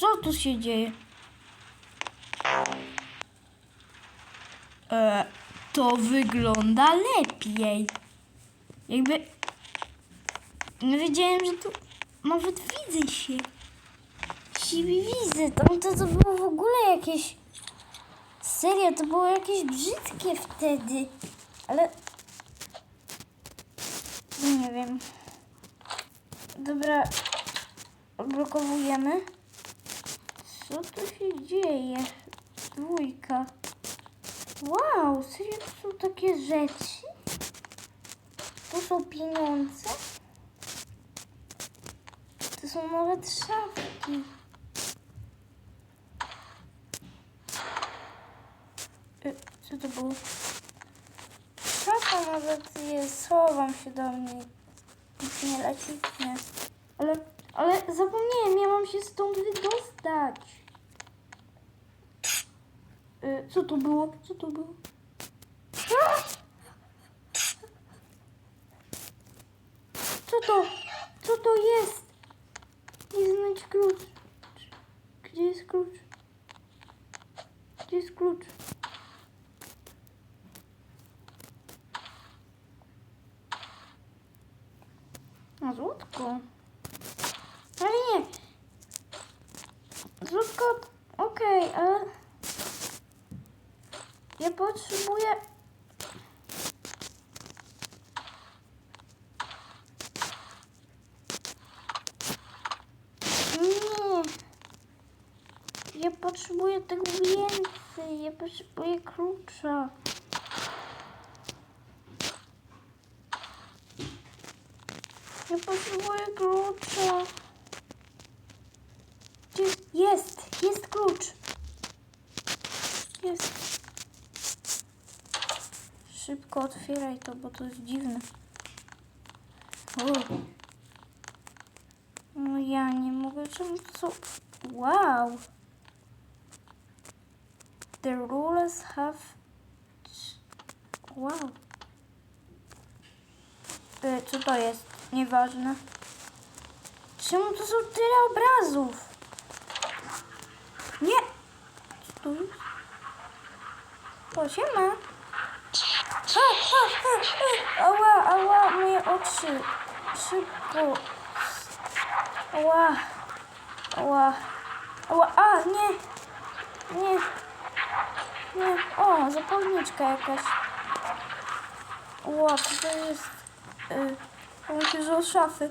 Co, tu się dzieje? E, to wygląda lepiej. Jakby... Nie wiedziałem, że tu nawet widzę się. Siebie widzę. Tam to, to było w ogóle jakieś... Serio, to było jakieś brzydkie wtedy. Ale... Nie wiem. Dobra. Odblokowujemy. Co tu się dzieje? Dwójka. Wow, serio to są takie rzeczy? To są pieniądze? To są nawet szafki. Y, Co to było? Nawet jest. Schowam się do mnie. Nic nie leci? Nie. Ale, ale zapomniałem, ja mam się stąd wydostać. Y, Co to było? Co to było? Co to? Co to jest? Nie znać klucz. Gdzie jest klucz? Gdzie jest klucz? Na złotko. Ale nie. Złotko, okej, ale... Ja potrzebuję... Nie. Ja potrzebuję tego więcej. Ja potrzebuję klucza. Ja potrzebuję klucza. Gdzie jest? Jest klucz. Jest. Szybko otwieraj to, bo to jest dziwne. O. No ja nie mogę, to są... Wow. The rulers have... Wow. E, co to jest? Nieważne. Czemu to są tyle obrazów? Nie! Co to jest? O, siema. A, a, a, a. Ała, ała, moje oczy. Szybko. Ała. Ała. Ała, a, nie. Nie. Nie. O, zapalniczka jakaś. Ła, to jest? Y, to myślę, że od szafy.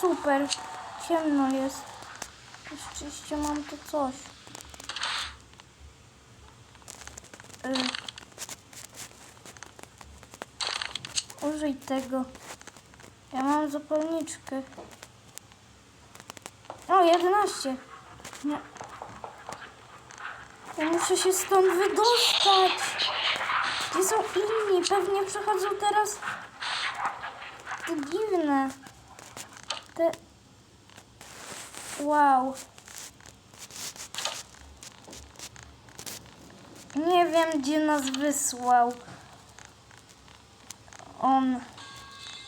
Super. Ciemno jest. Oczywiście mam tu coś. Y. Użyj tego. Ja mam zapalniczkę. O, 11. Nie. Ja muszę się stąd wydostać. Gdzie są inni? Pewnie przychodzą teraz te dziwne. Te... Wow. Nie wiem, gdzie nas wysłał. On,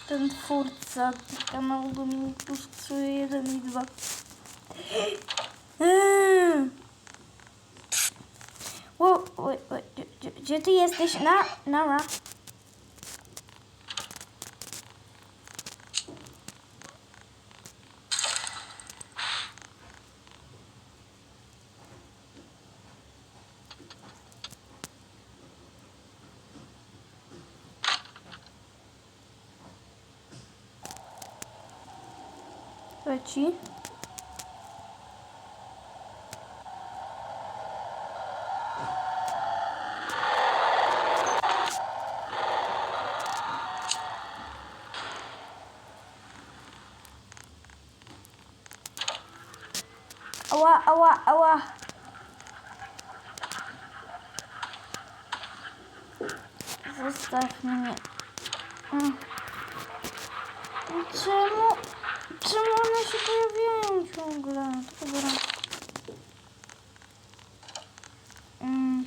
ten twórca kanału Dominik 3, 1 i 2. Mm. Wow, wait, wait, gdzie ty jesteś? Na, nara. Leci. Ała, ała, ała. Zostaw mnie. Mm. Czemu? Czemu one się pojawiają ciągle? Dobra. Mm.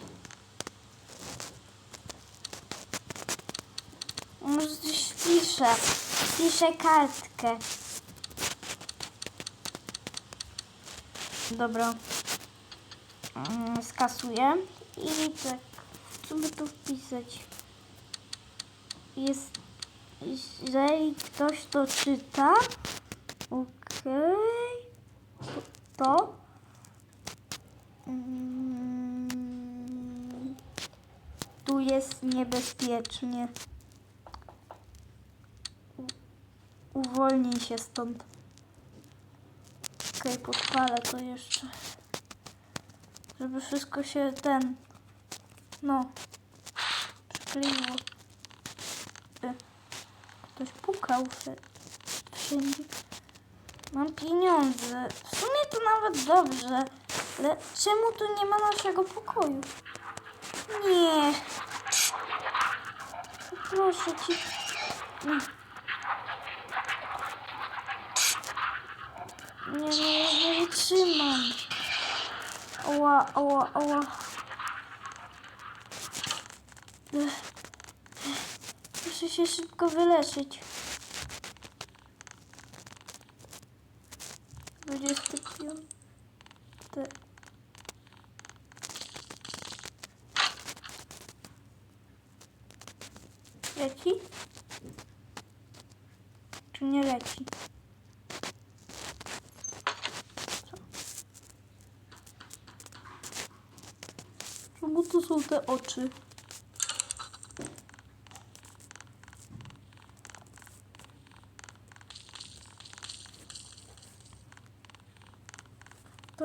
Może coś piszę. Piszę kartkę. Dobra. Mm, Skasuję. I tak. Co by tu wpisać? Jest. Jeżeli ktoś to czyta. Okej. To. Mm, tu jest niebezpiecznie. Uwolnij się stąd. Okej, podpalę to jeszcze. Żeby wszystko się ten. No. Przykleiło. E, Ktoś pukał wszędzie. Mam pieniądze. W sumie to nawet dobrze. Ale czemu tu nie ma naszego pokoju? Nie. Proszę ci. Nie. Nie, no, nie wytrzymam. Ała, ała. Ech. Muszę się szybko wyleczyć. 25. Leci? Czy nie leci? Czemu tu są te oczy?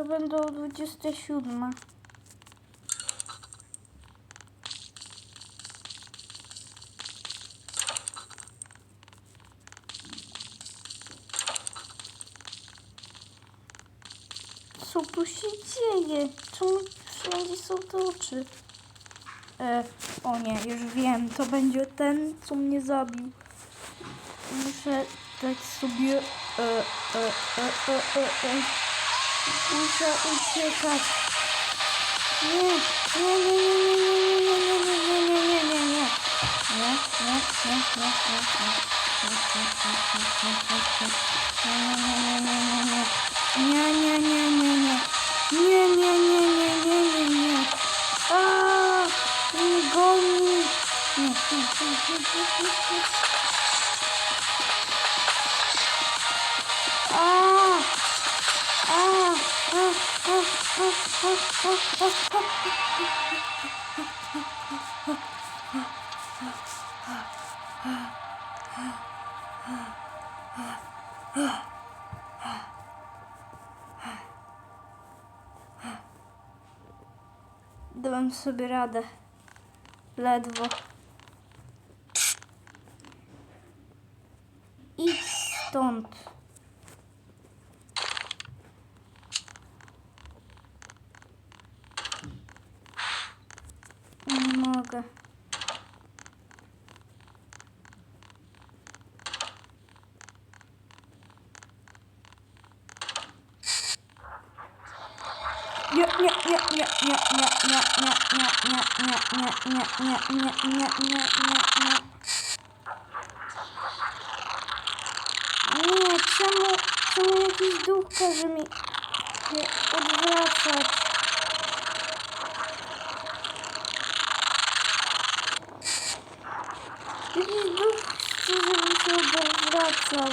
To będą 27. Co tu się dzieje? Czemu wszędzie są te oczy? E, o nie, już wiem, to będzie ten, co mnie zabił. Muszę tak sobie... E, e, e, e, e, e. Muszę uciekać. Nie, nie, nie, nie, nie, nie, nie, nie, nie, nie, nie, nie, nie. Nie, nie, nie, nie, nie, nie, Dałem sobie radę. Ledwo. Idź stąd. dakika. Ні, чому, чому якийсь дух каже мені? Одвратить. хотел.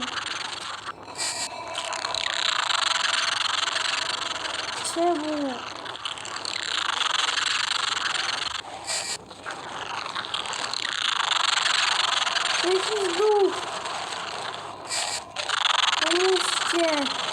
Чего? Слышишь дух? Помните.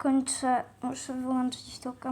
Kończę. Muszę wyłączyć tą kamerę.